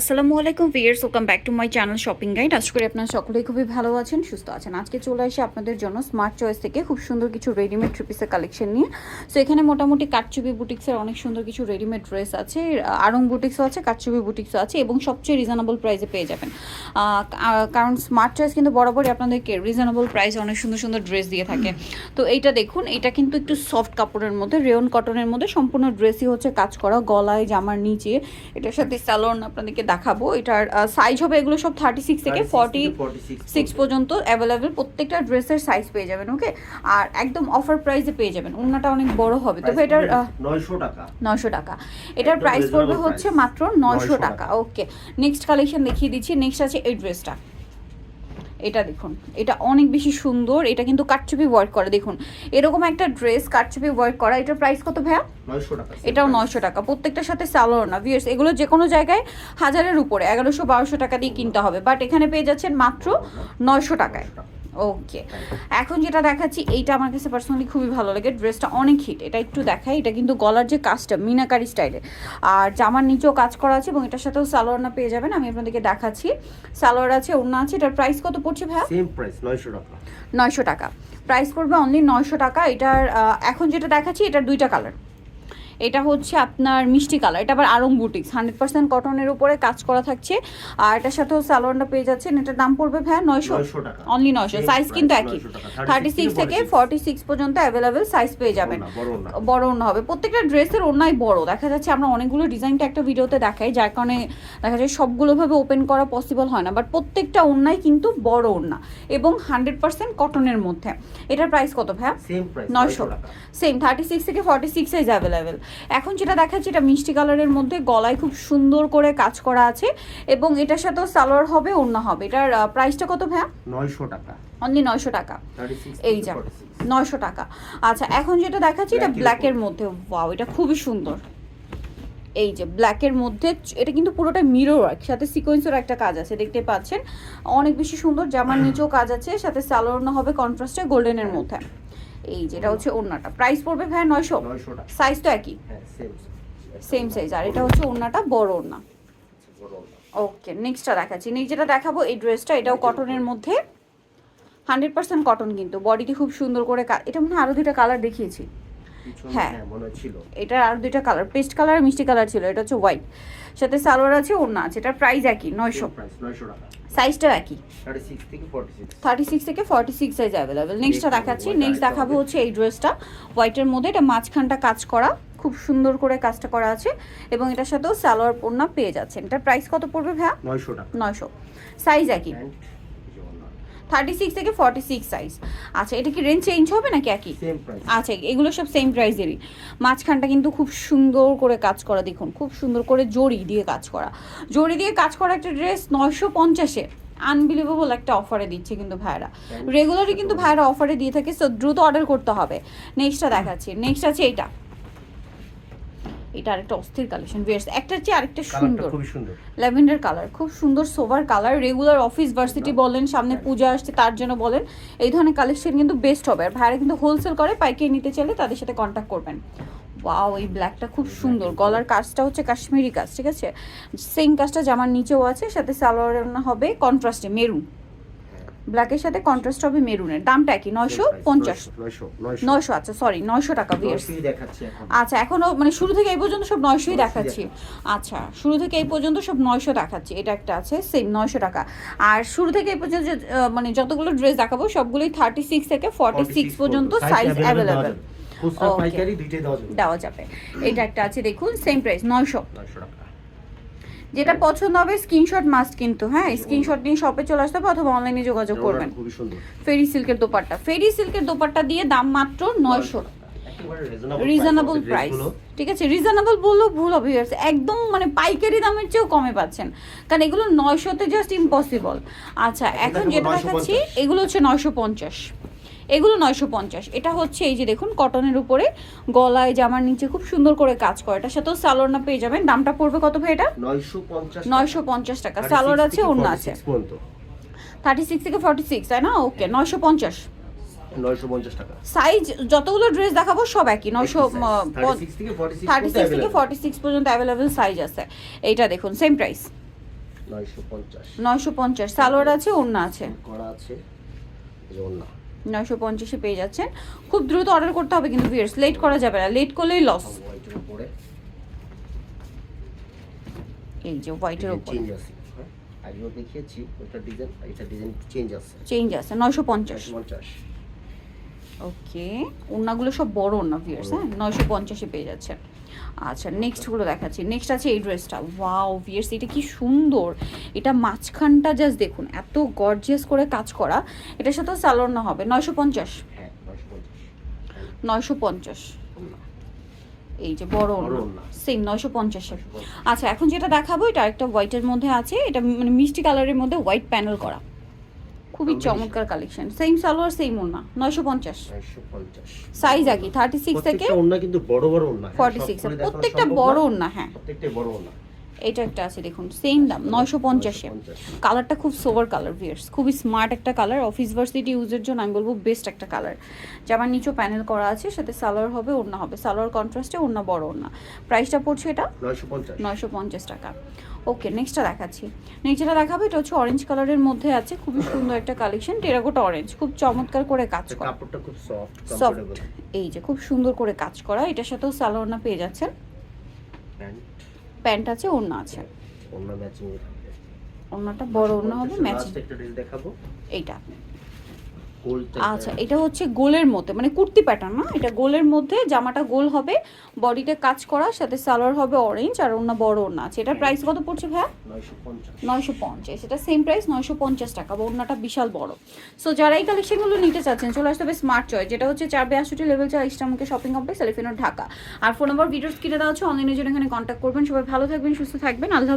আসসালামু আলাইকুম viewers welcome back to my channel shopping guide আশা করি আপনারা সকলেই খুবই ভালো আছেন, সুস্থ আছেন। আজকে চলে আসি আপনাদের জন্য স্মার্ট চয়েস থেকে খুব সুন্দর কিছু রেডিমেড থ্রি পিসের কালেকশন নিয়ে। সো এখানে মোটামুটি কাটচুপি বুটিক্সের অনেক সুন্দর কিছু রেডিমেড ড্রেস আছে আরং বুটিক্সও আছে কাটচুপি বুটিক্সও আছে এবং সবচেয়ে রিজনেবল প্রাইসে পেয়ে যাবেন। কারণ স্মার্ট চয়েস কিন্তু বরাবরই আপনাদেরকে রিজনেবল প্রাইসে অনেক সুন্দর সুন্দর ড্রেস দিয়ে থাকে। তো, এইটা দেখুন এটা কিন্তু একটু সফট কাপড়ের মধ্যে রেয়ন কটনের মধ্যে সম্পূর্ণ ড্রেসই হচ্ছে কাজ করা, গলায়, জামার নিচে। এটার সাথে স্যালোন আপনাদেরকে দেখাবো। এটার সাইজ হবে এগুলো সব থার্টি সিক্স থেকে ফর্টি সিক্স পর্যন্ত অ্যাভেলেবেল প্রত্যেকটা ড্রেসের সাইজ পেয়ে যাবেন ওকে আর একদম অফার প্রাইসে পেয়ে যাবেন। ওনাটা অনেক বড় হবে। তবে এটার নয়শো টাকা। নয়শো টাকা। এটার প্রাইস পড়বে হচ্ছে মাত্র নয়শো টাকা ওকে নেক্সট কালেকশন দেখিয়ে দিচ্ছি। নেক্সট আছে এই ড্রেসটা এটা দেখুন এটা অনেক বেশি সুন্দর এটা কিন্তু কাটচুপি ওয়ার্ক করা দেখুন। এরকম একটা ড্রেস কাটচুপি ওয়ার্ক করা এটার প্রাইস কত ভাইয়া? এটাও নয়শো টাকা প্রত্যেকটার সাথে স্যালোর না ভিউর্স এগুলো যে কোনো জায়গায় হাজারের উপরে এগারোশো বারোশো টাকা দিয়ে কিনতে হবে বাট এখানে পেয়ে যাচ্ছেন মাত্র নয়শো টাকায়। ওকে এখন যেটা দেখাচ্ছি এইটা আমার কাছে পার্সোনালি খুবই ভালো লাগে। ড্রেসটা অনেক হিট এটা একটু দেখাই। এটা কিন্তু গলার যে কাজটা মিনাকারি স্টাইলে আর জামার নিচেও কাজ করা আছে এবং এটার সাথেও সালোয়ার না পেয়ে যাবেন আমি আপনাদেরকে দেখাচ্ছি। সালোয়ার আছে ওড়না আছে এটার প্রাইস কত পড়ছে ভাইয়া? সেম প্রাইস নয়শো টাকা। নয়শো টাকা। প্রাইস পড়বে অনলি নয়শো টাকা। এটার এখন যেটা দেখাচ্ছি এটার দুইটা কালার এটা হচ্ছে আপনার মিষ্টি কালার। এটা আবার আরং বুটিক্স। হান্ড্রেড পার্সেন্ট কটনের উপরে কাজ করা থাকছে। আর এটার সাথেও স্যালোয়ারটা পেয়ে যাচ্ছেন। এটার দাম পড়বে ভাইয়া নয়শো? অনলি নয়শো। সাইজ কিন্তু একই। থার্টি সিক্স থেকে ফর্টি সিক্স পর্যন্ত অ্যাভেলেবেল সাইজ পেয়ে যাবেন। বড় ওড়না হবে। প্রত্যেকটা ড্রেসের ওড়নাই বড়। দেখা যাচ্ছে আমরা অনেকগুলো ডিজাইনটা একটা ভিডিওতে দেখাই যার কারণে দেখা যায় সবগুলোভাবে ওপেন করা পসিবল হয় না। বাট প্রত্যেকটা অন্যায় কিন্তু বড় ওড়না এবং হান্ড্রেড পার্সেন্ট কটনের মধ্যে। এটার প্রাইস কত প্রাইস নয়শো। সেম থার্টি সিক্স থেকে ফর্টি সিক্স সাইজ অ্যাভেলেবেল এখন যেটা দেখাচ্ছি এটা মিষ্টি কালারের মধ্যে গলায় খুব সুন্দর করে কাজ করা আছে এবং এটার সাথেও সালোয়ার হবে ওড়না হবে। এটার প্রাইসটা কত ভাইয়া? নয়শো টাকা। অনলি নয়শো টাকা। এই যা নয়শো টাকা। আচ্ছা এখন যেটা দেখাচ্ছি এটা ব্ল্যাকের মধ্যে। ওয়াও এটা খুবই সুন্দর। এই যে ব্ল্যাকের মধ্যে এটা কিন্তু পুরোটা মিরর ওয়ার্ক সাথে সিকোয়েন্সের একটা কাজ আছে দেখতে পাচ্ছেন। অনেক বেশি সুন্দর জামার নিচেও কাজ আছে সাথে সালোয়ার হবে কন্ট্রাস্টে গোল্ডেনের মধ্যে। এই যেটা হচ্ছে ওড়নাটা। প্রাইস পড়বে ভাই নয়শো। সাইজ তো একই। হ্যাঁ সেম সেম সাইজ আর এটা হচ্ছে ওড়নাটা বড় ওড়না। বড় ওড়না। ওকে নেক্সটটা দেখাচ্ছি। যেটা দেখাবো এই ড্রেসটা এটাও কটনের মধ্যে। হান্ড্রেড পার্সেন্ট কটন কিন্তু। বডিটি খুব সুন্দর করে এটা মনে হয় আরও দুইটা কালার দেখিয়েছি। হ্যাঁ। হ্যাঁ মনে ছিল। এটার আর দুইটা কালার পেস্ট কালার মিষ্টি কালার ছিল। এটা হচ্ছে হোয়াইট সাথে সালোয়ার আছে ওড়না আছে। এটার প্রাইস একই নয়শো। প্রাইস নয়শো টাকা। সাইজটাও একই। থার্টি সিক্স থেকে ফর্টি সিক্স সাইজ অ্যাভেলেবেল নেক্সটটা দেখাচ্ছি। নেক্সট দেখাবো হচ্ছে এই ড্রেসটা হোয়াইটের মধ্যে এটা মাঝখানটা কাজ করা। খুব সুন্দর করে কাজটা করা আছে। এবং এটার সাথেও সালোয়ার ওড়না পেয়ে যাচ্ছেন। এটার প্রাইস কত পড়বে ভাইয়া? নয়শো টাকা। নয়শো। সাইজ একই। থার্টি সিক্স থেকে ফর্টি সিক্স সাইজ আচ্ছা এটা কি রেঞ্জ চেঞ্জ হবে নাকি একই? আচ্ছা এগুলো সব সেম প্রাইসেরই মাঝখানটা কিন্তু খুব সুন্দর করে কাজ করা দেখুন খুব সুন্দর করে জড়ি দিয়ে কাজ করা। জড়ি দিয়ে কাজ করা একটা ড্রেস নয়শো পঞ্চাশে আনবিলিভেবল একটা অফারে দিচ্ছে কিন্তু ভাইরা রেগুলারই কিন্তু ভাইরা অফারে দিয়ে থাকে সো দ্রুত অর্ডার করতে হবে। নেক্সটটা দেখাচ্ছি। নেক্সট আছে এইটা। এটা আরেকটা অস্থির কালেকশন ভিয়ার্স একটার চেয়ে আরেকটা সুন্দর। খুবই সুন্দর। ল্যাভেন্ডার কালার খুব সুন্দর sober colour regular office varsity বলেন সামনে পূজা আসছে তার জন্য বলেন এই ধরনের কালেকশন কিন্তু বেস্ট হবে। আর ভাইরা কিন্তু হোলসেল করে পাইকারি নিতে চাইলে তাদের সাথে কন্ট্যাক্ট করবেন। ওয়াও এই ব্ল্যাকটা খুব সুন্দর। গলার কাজটা হচ্ছে কাশ্মীরি কাজ ঠিক আছে? সেম কাজটা জামার নিচেও আছে সাথে সালোয়ার হবে কন্ট্রাস্টে মেরুন। ব্ল্যাকের সাথে কন্ট্রাস্ট হবে মেরুনের দামটা কি? নয়শো পঞ্চাশ? নয়শো আচ্ছা সরি নয়শো টাকা ভিয়ার্স আচ্ছা এখনও মানে শুরু থেকে এই পর্যন্ত সব নয়শোই দেখাচ্ছি। আচ্ছা শুরু থেকে এই পর্যন্ত সব নয়শো দেখাচ্ছি। এটা একটা আছে সেম নয়শো টাকা। আর শুরু থেকে এই পর্যন্ত মানে যতগুলো ড্রেস দেখাবো সবগুলোই থার্টি সিক্স থেকে ফর্টি সিক্স পর্যন্ত। সাইজ অ্যাভেলেবেল দেওয়া যাবে। এটা একটা আছে দেখুন সেম প্রাইস নয়শো। নয়শো টাকা। যেটা পছন্দ হবে স্ক্রিনশট মাস্ট কিন্তু হ্যাঁ? স্ক্রিনশট নিয়ে শপে চলে আসতে হবে অথবা অনলাইনে যোগাযোগ করবেন। ফেরি সিল্কের দোপাট্টা। ফেরি সিল্কের দোপাট্টা দিয়ে দাম মাত্র নয়শো। রিজনেবল প্রাইস ঠিক আছে? রিজনেবল বললেও ভুল হবে একদম মানে পাইকারি দামের চেয়েও কমে পাচ্ছেন। কারণ এগুলো নয়শোতে জাস্ট ইম্পসিবল আচ্ছা এখন যেটা 950 দেখাচ্ছি এগুলো হচ্ছে নয়শো পঞ্চাশ। এগুলো নয়শো পঞ্চাশ। এটা হচ্ছে এই যে দেখুন কটনের উপরে। গলায় জামার নিচে খুব সুন্দর করে কাজ করে। এটার সাথেও সালোয়ার না পেয়ে যাবেন। দামটা পড়বে কত ভাই এটা? নয়শো পঞ্চাশ টাকা। সালোয়ার আছে অন্য আছে। থার্টি সিক্স থেকে ফর্টি সিক্স তাই না? ওকে নয়শো পঞ্চাশ। 950 সাইজ যতগুলো ড্রেস দেখাবো সব একই। নয়শো 36 থেকে 46 থার্টি সিক্স থেকে ফর্টি সিক্স পর্যন্ত অ্যাভেলেবেল সাইজ আছে। এইটা দেখুন সেম প্রাইস নয়শো পঞ্চাশ। সালোয়ার আছে ওড়না আছে। করা আছে ওড়না। নয়শো পঞ্চাশে পেয়ে যাচ্ছেন। খুব দ্রুত অর্ডার করতে হবে কিন্তু ভিয়ার্স লেট করা যাবে না লেট করলেই লস হোয়াইটের এই যে হোয়াইটের উপর। হ্যাঁ আগেও দেখিয়েছি ওইটা ডিজাইন এটা ডিজাইন চেঞ্জ আছে। চেঞ্জ আছে নয়শো পঞ্চাশ। নয়শো পঞ্চাশ। ওকে ওড়নাগুলো সব বড় ওড়না ভিয়ার্স হ্যাঁ নয়শো পঞ্চাশে পেয়ে যাচ্ছেন। আচ্ছা নেক্সটগুলো দেখাচ্ছি। নেক্সট আছে এই ড্রেসটা ওয়াও ভিয়ার্স এটা কি সুন্দর। এটা মাঝখানটা জাস্ট দেখুন এত গর্জিয়াস করে কাজ করা। এটার সাথে সালোয়ার না হবে। নয়শো পঞ্চাশ। হ্যাঁ নয়শো পঞ্চাশ। নয়শো পঞ্চাশ। এই যে বড়। সেম নয়শো পঞ্চাশে। 950 আচ্ছা এখন যেটা দেখাবো এটা একটা হোয়াইটের মধ্যে আছে। এটা মানে মিষ্টি কালারের মধ্যে হোয়াইট প্যানেল করা। খুবই চমৎকার কালেকশন সেম সালোয়ার সেম পঞ্চাশ। নয়শো পঞ্চাশ। সাইজ আগে থার্টি সিক্স থেকে প্রত্যেকটা ওড়না কিন্তু বড় বড় ফর্টি সিক্স প্রত্যেকটা বড় না। ওড়না হ্যাঁ। প্রত্যেকটা বড় ওড়না। এটা একটা আছে দেখুন সেম দাম নয়শো পঞ্চাশে কালারটা খুব সোভার কালার ভিয়ার্স খুবই স্মার্ট একটা কালার অফিস ভার্সিটি ইউজের জন্য আমি বলব বেস্ট একটা কালার জামার নিচেও প্যানেল করা আছে সাথে সালোয়ার হবে ওড়না হবে। সালোয়ার কন্ট্রাস্টে ওড়না বড় ওড়না। প্রাইসটা পড়ছে এটা? নয়শো পঞ্চাশ। টাকা। ওকে নেক্সটটা দেখাচ্ছি। নেক্সটটা দেখাবো এটা হচ্ছে অরেঞ্জ কালারের মধ্যে আছে খুবই সুন্দর একটা কালেকশন টেরাকোটা অরেঞ্জ খুব চমৎকার করে কাজ করা। কাপড়টা খুব সফট সফট এই যে খুব সুন্দর করে কাজ করা। এটার সাথেও সালোয়ারনা পেয়ে যাচ্ছেন। প্যান্ট আছে ওড়না আছে। ওড়না ম্যাচিং এর ওড়নাটা বড় ওড়না হবে ম্যাচিং একটা ড্রেস দেখাবো? এইটা। আচ্ছা এটা হচ্ছে গোলের মধ্যে মানে কুর্তি প্যাটার্ন না? এটা গোলের মধ্যে জামাটা গোল হবে বডিতে কাজ করা সাথে সালোয়ার হবে অরেঞ্জ আর ওড়না বড় ওড়না আছে। এটার প্রাইস কত পড়ছে ভাইয়া? নয়শো পঞ্চাশ। এটা সেম প্রাইস নয়শো পঞ্চাশ টাকা বা ওড়নাটা বিশাল বড়। সো যারা এই কালেকশনগুলো নিতে চাচ্ছেন চলে আসতে হবে স্মার্ট চয়েস যেটা হচ্ছে চার বেয়াশিটি লেভেল চার ইস্টামকে শপিং কমপ্লেক্স এলিফেনোর ঢাকা। আর ফোন নম্বর ভিডিওস কিনে দেওয়া হচ্ছে অনলাইনের জন্য এখানে কন্ট্যাক্ট করবেন। সবাই ভালো থাকবেন সুস্থ থাকবেন। আল্লাহ